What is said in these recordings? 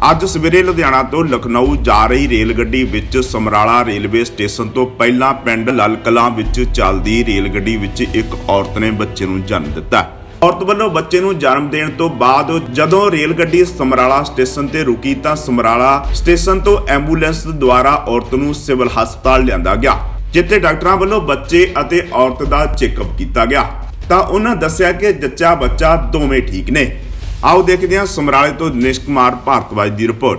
ਅੱਜ ਸਵੇਰੇ ਲੁਧਿਆਣਾ ਤੋਂ ਲਖਨਊ ਜਾ ਰਹੀ ਰੇਲ ਗੱਡੀ ਵਿੱਚ ਸਮਰਾਲਾ ਰੇਲਵੇ ਸਟੇਸ਼ਨ ਤੋਂ ਪਹਿਲਾਂ ਪਿੰਡ ਲਾਲ ਕਲਾਂ ਵਿੱਚ ਚੱਲਦੀ ਰੇਲ ਗੱਡੀ ਵਿੱਚ ਇੱਕ ਔਰਤ ਨੇ ਬੱਚੇ ਨੂੰ ਜਨਮ ਦਿੱਤਾ। ਔਰਤ ਵੱਲੋਂ ਬੱਚੇ ਨੂੰ ਜਨਮ ਦੇਣ ਤੋਂ ਬਾਅਦ ਜਦੋਂ ਰੇਲ ਗੱਡੀ ਸਮਰਾਲਾ ਸਟੇਸ਼ਨ ਤੇ ਰੁਕੀ ਤਾਂ ਸਮਰਾਲਾ ਸਟੇਸ਼ਨ ਤੋਂ ਐਂਬੂਲੈਂਸ ਦੁਆਰਾ ਔਰਤ ਨੂੰ ਸਿਵਲ ਹਸਪਤਾਲ ਲਿਆਂਦਾ ਗਿਆ, ਜਿੱਥੇ ਡਾਕਟਰਾਂ ਵੱਲੋਂ ਬੱਚੇ ਅਤੇ ਔਰਤ ਦਾ ਚੈੱਕਅਪ ਕੀਤਾ ਗਿਆ। ਤਾਂ ਉਹਨਾਂ ਦੱਸਿਆ ਕਿ ਜੱਚਾ ਬੱਚਾ ਦੋਵੇਂ ਠੀਕ ਨੇ। ਆਓ ਦੇਖਦੇ ਹਾਂ ਸਮਰਾਲੇ ਤੋਂ ਦਿਨੇਸ਼ ਕੁਮਾਰ ਭਾਰਤਵਾਜ ਦੀ ਰਿਪੋਰਟ।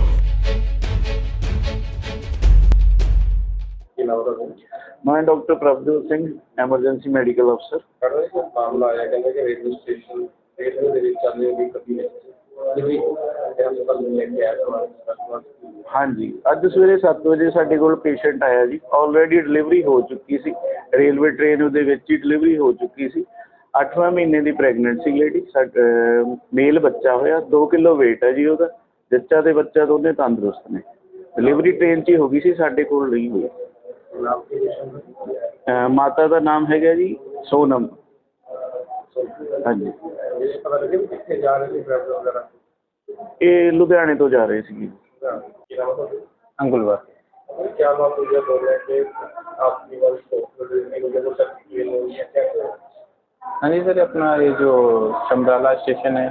ਕੀ ਮੈਂ doctor Prabhjot Singh emergency medical ਅਫਸਰ। ਕਰਦਾ ਇੱਕ ਮਾਮਲਾ ਆਇਆ ਕਹਿੰਦੇ ਕਿ ਰੇਲਵੇ ਸਟੇਸ਼ਨ ਰੇਲਵੇ ਦੇ ਵਿੱਚ ਚੱਲ ਰਹੀ ਇੱਕ ਕਬੀਲੇ ਜਿਹੜੀ ਹਸਪਤਾਲ ਨੂੰ ਲੈ ਕੇ ਆਇਆ ਤੁਹਾਨੂੰ ਹਾਂਜੀ ਅੱਜ ਸਵੇਰੇ 7 ਵਜੇ ਸਾਡੇ ਕੋਲ ਪੇਸ਼ੈਂਟ ਆਇਆ ਜੀ। ਆਲਰੇਡੀ ਡਿਲੀਵਰੀ ਹੋ ਚੁੱਕੀ ਸੀ। ਰੇਲਵੇ ਟ੍ਰੇਨ ਉਹਦੇ ਵਿੱਚ ਹੀ ਡਿਲੀਵਰੀ ਹੋ ਚੁੱਕੀ ਸੀ। 8ਵਾਂ ਮਹੀਨੇ ਦੀ ਪ੍ਰੈਗਨੈਂਸੀ ਲੇਡੀ ਮੇਲ ਬੱਚਾ ਹੋਇਆ 2 ਕਿਲੋ weight ਹੈ ਜੀ ਉਹਦਾ ਜੱਚਾ ਤੇ ਬੱਚਾ ਦੋਨੇ ਤੰਦਰੁਸਤ ਨੇ ਡਿਲੀਵਰੀ ਟ੍ਰੇਨ 'ਚ ਹੀ ਹੋ ਗਈ ਸੀ ਸਾਡੇ ਕੋਲ ਨਹੀਂ ਹੋਈ ਨਾਮ ਕੀ ਪੇਸ਼ੈਂਟ ਅਹ ਮਾਤਾ ਦਾ ਨਾਮ ਹੈਗਾ ਜੀ ਸੋਨਮ ਹਾਂਜੀ ਇਹ ਪਤਾ ਲੱਗੇ ਵੀ ਕਿੱਥੇ ਜਾ ਰਹੇ ਸੀ ਡਰਾਈਵਰ ਵਗੈਰਾ ਇਹ ਲੁਧਿਆਣੇ ਤੋਂ ਜਾ ਰਹੇ ਸੀਗੇ ਕੀ ਨਾਮ ਦਾ ਅੰਗੁਲਵਾ क्या बात हुई है बोल रहे थे आपकी वर्ष हाँ जी सर अपना ये जो शमराला स्टेशन है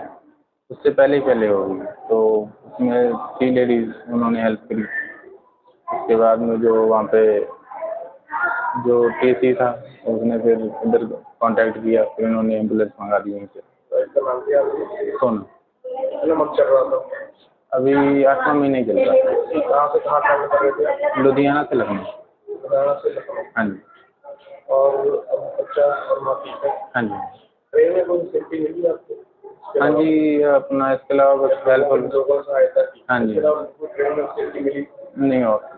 उससे पहले ही पहले हो गई तो उसमें थ्री लेडीज़ उन्होंने हेल्प करी। उसके बाद में जो वहाँ पे जो टी था उसने फिर इधर कांटेक्ट किया फिर उन्होंने एंबुलेंस मंगा दी वहीं से। तो सोना। अभी आठवां महीने चल रहा है। से से लुधियाना से लखनऊ। हाँ जी। और अब बच्चा और माँ ठीक है हाँ जी ट्रेन में कोई सेफ्टी मिली आपको हाँ जी अपना इसके अलावा बस वेल लोगों से सहायता की हाँ जी। इसके अलावा कोई ट्रेन में सेफ्टी मिली नहीं और